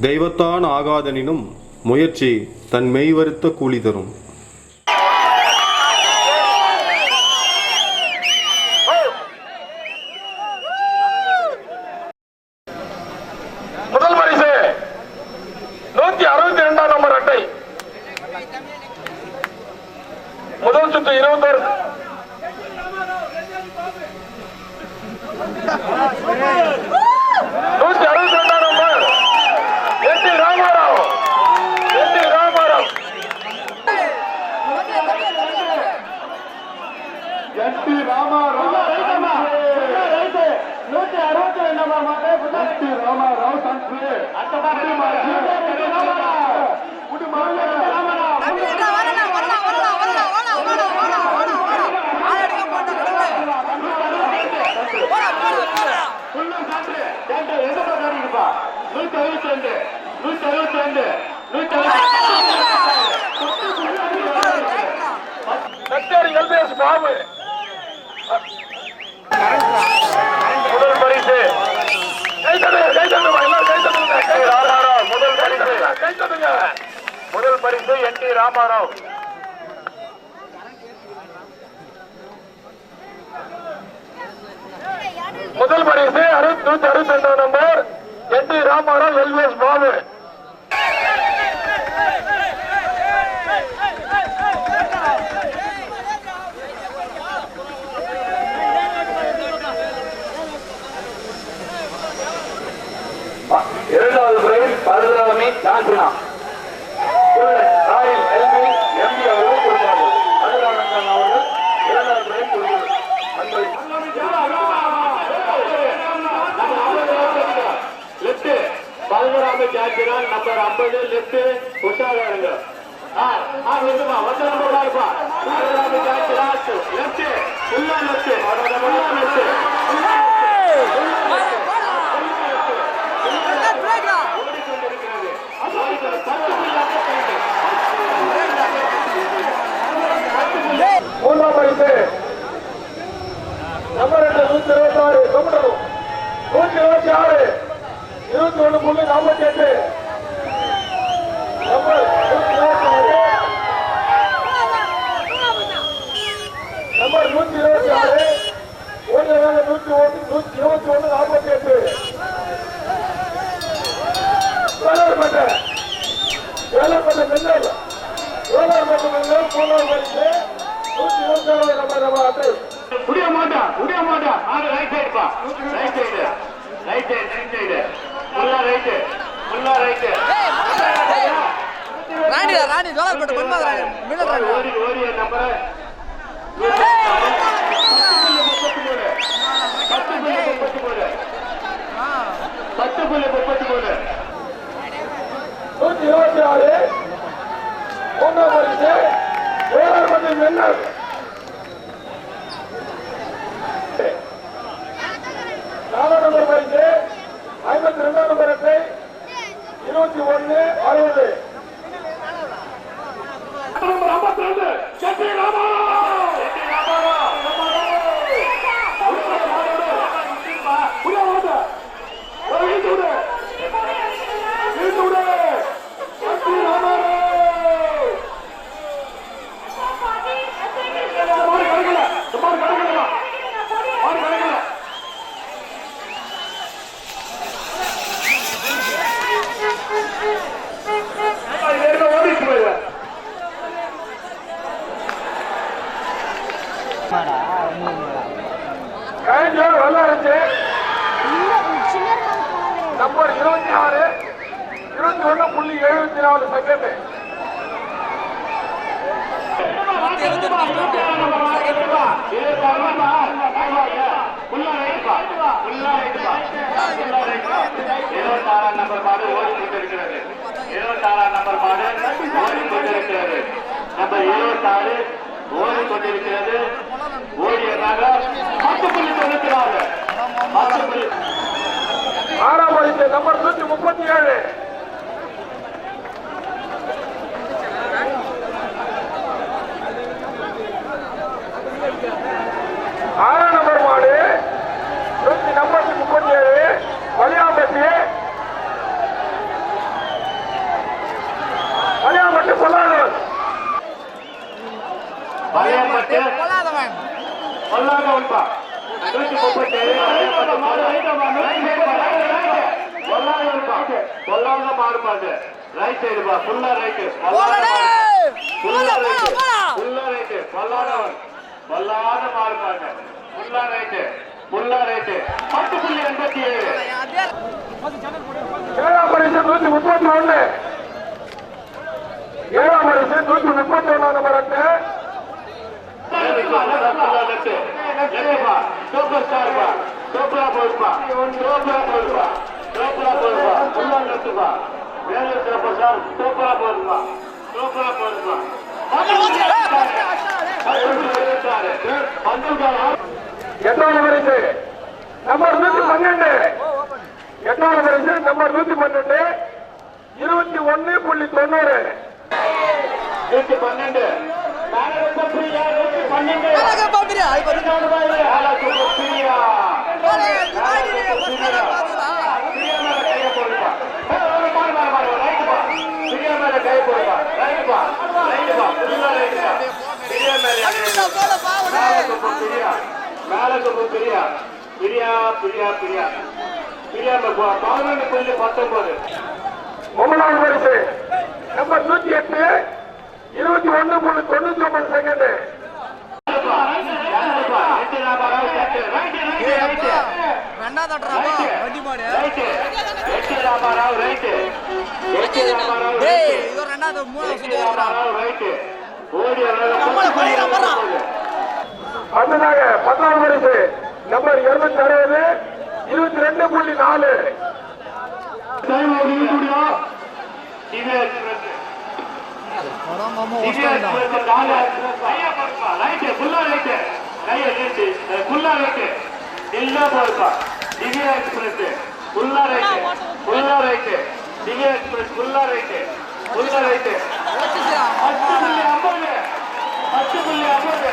தெய்வத்தான் ஆகாதனினும் முயற்சி தன் மெய்வருத்த கூலி தரும் முதல் பரிசு நூத்தி அறுபத்தி ரெண்டாம் நம்பர் அட்டை முதல் சுற்று இருபத்தோரு அறுபத்தி ரெண்டாம் number N T Ramarao N T Ramarao N T Ramarao நூத்தி அறுபத்தி ரெண்டாம் நம்பர் என் டி ராமாராவ் சன்று நூத்தி அறுபத்தி ரெண்டு நூத்தி அறுபத்தி ரெண்டு நூத்தி அறுபத்தி எல்பிஎஸ் பாபு. பரிசு என் டி ராமாராவ். முதல் பரிசு அறுபத்தி நூத்தி அறுபத்தி ரெண்டாம் number N T Ramarao LVS Babu பல்வராம ஜாத்திரான் நம்பர் ஐம்பது லெப்ட் உஷாரா இருங்க ஆ ஆ நிறுத்துமா வந்த நம்பர் இருப்பா. பல்வராம ஜாத்திரான் லெப்ட் ஃபுல்லா லெப்ட் ஃபுல்லா லெப்ட் மூன்றாம் பரிசு நம்பர் ரெண்டு நூத்தி இருபத்தி ஆறு தொண்ணூறு நூத்தி இருபத்தி ஆறு இருபத்தி ஒண்ணு புள்ளி நாற்பத்தி எட்டு நம்பர் நூத்தி இருபத்தி ஆறு நம்பர் நூத்தி இருபத்தி ஆறு ஒன்று வேலை நூத்தி ஒன்று நூத்தி இருபத்தி ஒண்ணு நாற்பத்தி எட்டு வேளாண்மட்ட வேளாண்மட்ட மின்னல் வேளாண்மட்ட மின்னல் மூணாம் பரிசு நூத்தி இருபத்தி ஆறு நம்பர் நம்ம அட்டை முடிய மாட்டா முடிய மாட்டா. ஆடு ரைட் சைடு பா. Right side right side right side ஃபுல்லா ரைட் ஃபுல்லா ரைட் ராணிடா ராணி டோலர் போட்டு பன்மா ராணி மின்னல் ராணி ஓடி ஓடி நம்பர் பத்து புள்ளி முப்பத்தி மூணு இருபத்தி ஆறு மூணாம் பரிசு நாலாம் நம்பர் பரிசு ஐம்பத்தி ரெண்டாம் நம்பர் அட்டை இருபத்தி ஒன்னு அறுபது. ஐம்பத்தி ரெண்டு இருபத்தி புள்ளி எழுபத்தி நாலு செகண்ட் இருபத்தாறாம் நம்பர் மாடு ஓடிக்கொண்டிருக்கிறது இருபத்தாறாம் நம்பர் மாடு ஓடிக்கொண்டிருக்கிறது நம்பர் இருபத்தாறு ஓடிக்கொண்டிருக்கிறது ஓடியதாக பத்து புள்ளி தொண்ணூத்தி நாலு. பத்து புள்ளி ஆறாம் நம்பர் நூத்தி முப்பத்தி ஏழு ஆறாம் நம்பர் மாடு நூத்தி நம்பத்தி முப்பத்தி ஏழு வலியாம்பட்டி பத்து கொள்ளாதவன் பொல்லாத ஒன்பா நூத்தி முப்பத்தேழு பொல்லாத பொல்லாத மாறுபாடு. ரைட் சைடு பா ஃபுல்லா போடலே! ஃபுல்லா போடா ஃபுல்லா ரைட்டு பொல்லாதவன் பொல்லாத மாறுபாடு. ஃபுல்லா ரைட்டு ஃபுல்லா ரைட்டு பத்து புள்ளி எண்பத்தி ஏழு. ஏழாம் பரிசு நூத்தி முப்பத்தி ஒண்ணு ஏழாம் பரிசு நூத்தி முப்பத்தி ஒண்ணாம் நம்பருக்கு சூப்பர் ஸ்டார் பா. சூப்பரா போயிருப்பா. சூப்பரா போயிருப்பா. சூப்பரா போயிருப்பா ஃபுல்லா நட்டுப்பா வேலூர் சூப்பர் ஸ்டார் சூப்பரா போயிருப்பா சூப்பரா போயிருப்பா எட்டாவது பரிசு நம்பர் நூத்தி பன்னெண்டு. எட்டாவது பரிசு நம்பர் நூத்தி பன்னெண்டு. இருபத்தி ஒன்னு புள்ளி தொண்ணூறு நூத்தி பன்னெண்டு பன்னெண்டு எனக்கு பாப்பிரியா இப்போ மேல சூப்பர் பிரியா போடே மாடி பஸ்ல பாத்துடா பிரியா மேல கைய போடுப்பா மாறு மாறு மாறு ரைட் பா பிரியா மேல கை போடுப்பா ரைட் பா ரைட் பா ஃபுல்லா ரைட் பா பிரியா மேல அடிடா போட பாவடே மேல சூப்பர் பிரியா சூப்பர் பிரியா. பிரியா பிரியா பிரியா. பிரியா பதினொன்று புள்ளி பத்தொன்பது. ஒன்பதாவது பரிசு நம்பர் நூத்தி எட்டு இருபத்தி ஒண்ணு புள்ளி தொண்ணூத்தி ஒன்பது செகண்ட் வண்டி மாடு ரெண்டாவது மூணாவது அடுத்ததாக பத்தாவது பரிசு நம்பர் இருபத்தி அறுபது இருபத்தி ரெண்டு புள்ளி நாலு. மாமா ஒஸ்டாண்டா திவ்யா எக்ஸ்பிரஸ் பத்து புள்ளி ஐம்பது. பத்து புள்ளி ஐம்பது.